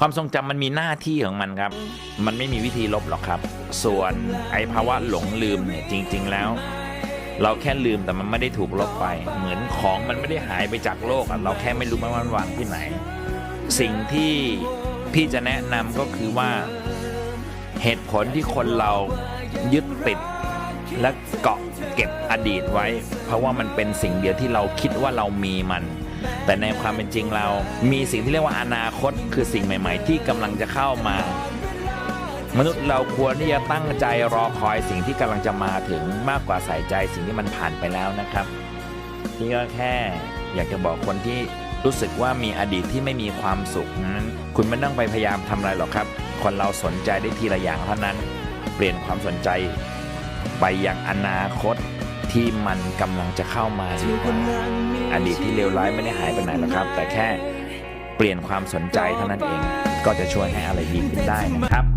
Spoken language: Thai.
ความทรงจำมันมีหน้าที่ของมันครับ มันไม่มีวิธีลบหรอกครับ ส่วนไอภาวะหลงลืมเนี่ยจริง ๆ แล้ว เราแค่ลืมแต่มันไม่ได้ถูกลบไป เหมือนของมันไม่ได้หายไปจากโลกอะเราแค่ไม่รู้ว่ามันวางที่ไหน สิ่งที่พี่จะแนะนำก็คือว่าเหตุผลที่คนเรายึดติดและเกาะเก็บอดีตไว้ เพราะว่ามันเป็นสิ่งเดียวที่เราคิดว่าเรามีมัน แต่ในความเป็นจริงเรามีสิ่งที่เรียกว่าอนาคต คือสิ่งใหม่ ๆ ที่กำลังจะเข้ามามนุษย์เราควรที่จะตั้งใจรอคอยสิ่งที่กำลังจะมาถึงมากกว่าใส่ใจสิ่งที่มันผ่านไปแล้วนะครับพี่ก็แค่อยากจะบอกคนที่รู้สึกว่ามีอดีตที่ไม่มีความสุขนั้น คุณไม่ต้องไปพยายามทำอะไรหรอกครับ คนเราสนใจได้ทีละอย่างเท่านั้น เปลี่ยนความสนใจ ไปยังอนาคต ที่มันกำลังจะเข้ามาดีกว่าอดีตที่เลวร้ายไม่ได้หายไปไหนหรอกครับ แต่แค่เปลี่ยนความสนใจเท่านั้นเอง ก็จะช่วยให้อะไรดีขึ้นได้นะครับ